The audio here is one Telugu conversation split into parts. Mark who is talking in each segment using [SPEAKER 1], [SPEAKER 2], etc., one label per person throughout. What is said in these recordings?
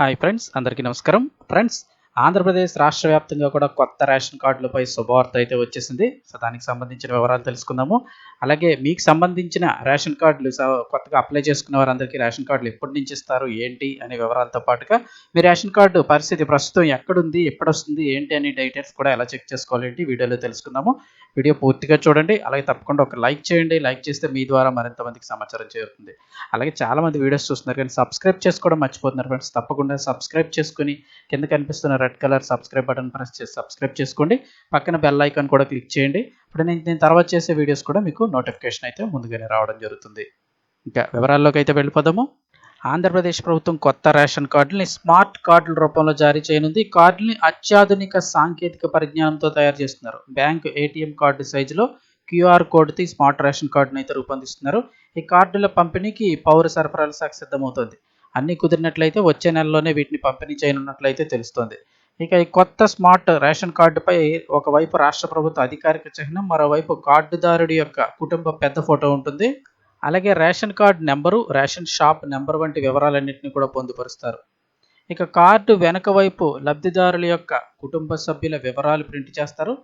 [SPEAKER 1] హాయ్ ఫ్రెండ్స్ అందరికీ నమస్కారం. ఫ్రెండ్స్ ఆంధ్రప్రదేశ్ రాష్ట్ర వ్యాప్తంగా కూడా కొత్త రేషన్ కార్డులపై శుభవార్త అయితే వచ్చేసింది. సో దానికి సంబంధించిన వివరాలు తెలుసుకుందాము. అలాగే మీకు సంబంధించిన రేషన్ కార్డులు స- కొత్తగా అప్లై చేసుకున్న వారందరికీ రేషన్ కార్డులు ఎప్పటి నుంచి ఇస్తారు ఏంటి అనే వివరాలతో పాటుగా మీ రేషన్ కార్డు పరిస్థితి ప్రస్తుతం ఎక్కడుంది ఎప్పుడొస్తుంది ఏంటి అనే డీటెయిల్స్ కూడా ఎలా చెక్ చేసుకోవాలి వీడియోలో తెలుసుకుందాము. వీడియో పూర్తిగా చూడండి. అలాగే తప్పకుండా ఒక లైక్ చేయండి. లైక్ చేస్తే మీ ద్వారా మరింత మందికి సమాచారం చేరుతుంది. అలాగే చాలా మంది వీడియోస్ చూస్తున్నారు కానీ సబ్స్క్రైబ్ చేసుకోవడం మర్చిపోతున్నారు ఫ్రెండ్స్. తప్పకుండా సబ్స్క్రైబ్ చేసుకుని కింద కనిపిస్తున్న red colour subscribe button press చేసి సబ్స్క్రైబ్ చేసుకోండి. పక్కన బెల్ ఐకాన్ కూడా క్లిక్ చేయండి. ఇప్పుడు నేను నేను తర్వాత చేసే వీడియోస్ కూడా మీకు నోటిఫికేషన్ అయితే ముందుగానే రావడం జరుగుతుంది. ఇంకా వివరాల్లోకి అయితే వెళ్ళిపోదాము. ఆంధ్రప్రదేశ్ ప్రభుత్వం కొత్త రేషన్ కార్డుల్ని స్మార్ట్ కార్డుల రూపంలో జారీ చేయనుంది. కార్డుల్ని అత్యాధునిక సాంకేతిక పరిజ్ఞానంతో తయారు చేస్తున్నారు. బ్యాంక్ ఏటీఎం కార్డు సైజులో క్యూఆర్ కోడ్తో ఈ స్మార్ట్ రేషన్ కార్డును అయితే రూపొందిస్తున్నారు. ఈ కార్డుల పంపిణీకి పౌర సరఫరాల శాఖ సిద్ధమవుతుంది. అన్ని కుదిరినట్లయితే వచ్చే నెలలోనే వీటిని పంపిణీ చేయనున్నట్లయితే తెలుస్తోంది. ఇక ఈ కొత్త స్మార్ట్ రేషన్ కార్డుపై ఒకవైపు రాష్ట్ర ప్రభుత్వ అధికారిక చిహ్నం మరోవైపు కార్డుదారుడి యొక్క కుటుంబ పెద్ద ఫోటో ఉంటుంది. అలాగే ration card number ration shop number వంటి వివరాలన్నింటినీ కూడా పొందుపరుస్తారు. ఇక కార్డు వెనక వైపు లబ్ధిదారుల యొక్క కుటుంబ సభ్యుల వివరాలు ప్రింట్ చేస్తారు.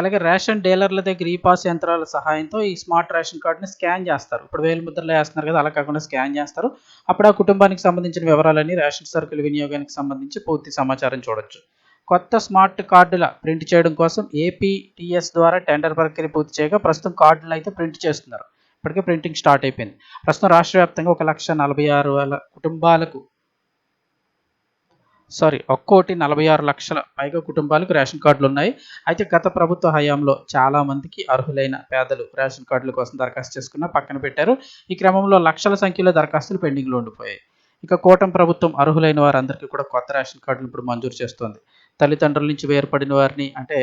[SPEAKER 1] అలాగే రేషన్ డీలర్ల దగ్గర ఈ పాస్ యంత్రాల సహాయంతో ఈ స్మార్ట్ రేషన్ కార్డుని స్కాన్ చేస్తారు. ఇప్పుడు వేలు ముద్రలో వేస్తున్నారు కదా అలా కాకుండా స్కాన్ చేస్తారు. అప్పుడు ఆ కుటుంబానికి సంబంధించిన వివరాలన్నీ రేషన్ సరుకుల వినియోగానికి సంబంధించి పూర్తి సమాచారం చూడొచ్చు. కొత్త స్మార్ట్ కార్డుల ప్రింట్ చేయడం కోసం ఏపీటీఎస్ ద్వారా టెండర్ ప్రక్రియ పూర్తి చేయగా ప్రస్తుతం కార్డులను అయితే ప్రింట్ చేస్తున్నారు. ఇప్పటికే ప్రింటింగ్ స్టార్ట్ అయిపోయింది. ప్రస్తుతం రాష్ట్ర వ్యాప్తంగా ఒక లక్ష నలభై ఆరు వేల కుటుంబాలకు సారీ ఒక్కోటి నలభై ఆరు లక్షల పైగా కుటుంబాలకు రేషన్ కార్డులు ఉన్నాయి. అయితే గత ప్రభుత్వ హయాంలో చాలా మందికి అర్హులైన పేదలు రేషన్ కార్డుల కోసం దరఖాస్తు చేసుకున్న పక్కన పెట్టారు. ఈ క్రమంలో లక్షల సంఖ్యలో దరఖాస్తులు పెండింగ్లో ఉండిపోయాయి. ఇక కూటమి ప్రభుత్వం అర్హులైన వారందరికీ కూడా కొత్త రేషన్ కార్డులు ఇప్పుడు మంజూరు చేస్తోంది. తల్లిదండ్రుల నుంచి వేర్పడిన వారిని అంటే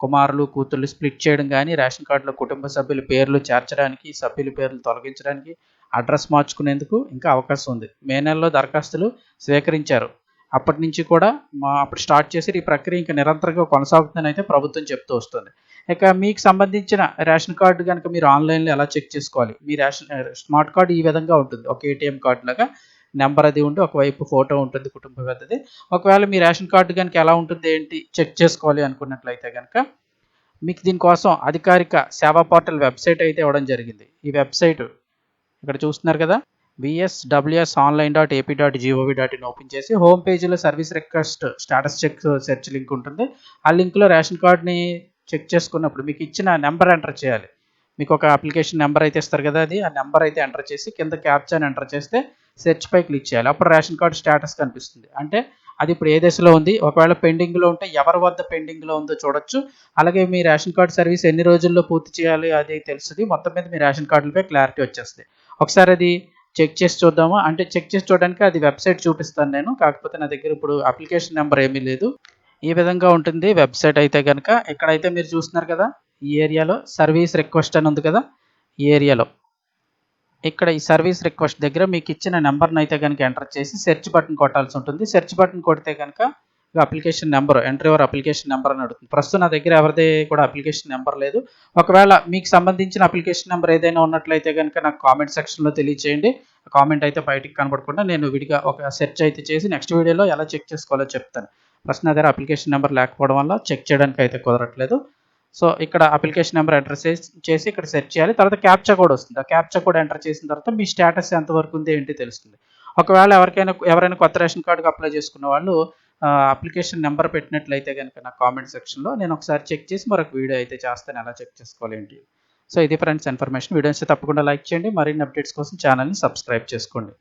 [SPEAKER 1] కుమారులు కూతుర్లు స్ప్లిట్ చేయడం కానీ రేషన్ కార్డులో కుటుంబ సభ్యుల పేర్లు చేర్చడానికి సభ్యుల పేర్లు తొలగించడానికి అడ్రస్ మార్చుకునేందుకు ఇంకా అవకాశం ఉంది. మే నెలలో దరఖాస్తులు స్వీకరించారు. అప్పటి నుంచి కూడా మా అప్పుడు స్టార్ట్ చేసి ఈ ప్రక్రియ ఇంకా నిరంతరంగా కొనసాగుతుందని అయితే ప్రభుత్వం చెప్తూ వస్తుంది. ఇక మీకు సంబంధించిన రేషన్ కార్డు కనుక మీరు ఆన్లైన్లో ఎలా చెక్ చేసుకోవాలి? మీ రేషన్ స్మార్ట్ కార్డు ఈ విధంగా ఉంటుంది. ఒక ఏటీఎం కార్డు లాగా నెంబర్ అది ఉండి ఒకవైపు ఫోటో ఉంటుంది కుటుంబ పెద్దది. ఒకవేళ మీ రేషన్ కార్డు కనుక ఎలా ఉంటుంది ఏంటి చెక్ చేసుకోవాలి అనుకున్నట్లయితే కనుక మీకు దీనికోసం అధికారిక సేవా పోర్టల్ వెబ్సైట్ అయితే ఇవ్వడం జరిగింది. ఈ వెబ్సైట్ ఇక్కడ చూస్తున్నారు కదా? BSWS online dot AP dot GOV dot in open చేసి హోమ్ పేజీలో service request status check search link ఉంటుంది. ఆ లింక్లో రేషన్ కార్డ్ని చెక్ చేసుకున్నప్పుడు మీకు ఇచ్చిన నెంబర్ ఎంటర్ చేయాలి. మీకు ఒక అప్లికేషన్ నెంబర్ అయితే ఇస్తారు కదా అది ఆ నెంబర్ అయితే ఎంటర్ చేసి కింద క్యాప్చాని ఎంటర్ చేస్తే సెర్చ్ పై క్లిక్ చేయాలి. అప్పుడు రేషన్ కార్డు స్టేటస్ కనిపిస్తుంది. అంటే అది ఇప్పుడు ఏ దశలో ఉంది? ఒకవేళ పెండింగ్లో ఉంటే ఎవరి వద్ద పెండింగ్లో ఉందో చూడొచ్చు. అలాగే మీ రేషన్ కార్డు సర్వీస్ ఎన్ని రోజుల్లో పూర్తి చేయాలి అది తెలుస్తుంది. మొత్తం మీద మీ రేషన్ కార్డులపై క్లారిటీ వచ్చేస్తుంది. ఒకసారి అది చెక్ చేసి చూద్దాము? అంటే చెక్ చేసి చూడడానికి అది వెబ్సైట్ చూపిస్తాను నేను. కాకపోతే నా దగ్గర ఇప్పుడు అప్లికేషన్ నెంబర్ ఏమీ లేదు. ఈ విధంగా ఉంటుంది వెబ్సైట్ అయితే కనుక ఇక్కడైతే మీరు చూస్తున్నారు కదా ఈ ఏరియాలో సర్వీస్ రిక్వెస్ట్ అని ఉంది కదా ఈ ఏరియాలో. ఇక్కడ ఈ సర్వీస్ రిక్వెస్ట్ దగ్గర మీకు ఇచ్చిన నెంబర్ని అయితే కనుక ఎంటర్ చేసి సెర్చ్ బటన్ కొట్టాల్సి ఉంటుంది. సెర్చ్ బటన్ కొడితే కనుక application number enter your application number అని అడుగుతుంది. ప్రస్తుతం నా దగ్గర ఎవరిది కూడా అప్లికేషన్ నెంబర్ లేదు. ఒకవేళ మీకు సంబంధించిన అప్లికేషన్ నెంబర్ ఏదైనా ఉన్నట్లయితే కనుక నాకు కామెంట్ సెక్షన్లో తెలియచేయండి. కామెంట్ అయితే బయటికి కనపడకుండా నేను విడిగా ఒక సెర్చ్ అయితే చేసి నెక్స్ట్ వీడియోలో ఎలా చెక్ చేసుకోవాలో చెప్తాను. ప్రస్తుతం నా దగ్గర అప్లికేషన్ నెంబర్ లేకపోవడం వల్ల చెక్ చేయడానికి అయితే కుదరట్లేదు. సో ఇక్కడ అప్లికేషన్ నెంబర్ ఎంటర్ చేసి ఇక్కడ సెర్చ్ చేయాలి. తర్వాత క్యాప్చా కోడ్ వస్తుంది. ఆ క్యాప్చా కోడ్ ఎంటర్ చేసిన తర్వాత మీ స్టేటస్ ఎంతవరకు ఉంది ఏంటి తెలుస్తుంది. ఒకవేళ ఎవరికైనా ఎవరైనా కొత్త రేషన్ కార్డుకి అప్లై చేసుకున్న వాళ్ళు అప్లికేషన్ నెంబర్ పెట్టినట్లయితే కనుక నా కామెంట్ సెక్షన్లో నేను ఒకసారి చెక్ చేసి మరొక వీడియో అయితే చేస్తాను. ఎలా చెక్ చేసుకోవాలి ఏంటి? సో ఇది ఫ్రెండ్స్ ఇన్ఫర్మేషన్ వీడియోస్ తప్పకుండా లైక్ చేయండి. మరిన్ని అప్డేట్స్ కోసం ఛానల్ని సబ్స్క్రైబ్ చేసుకోండి.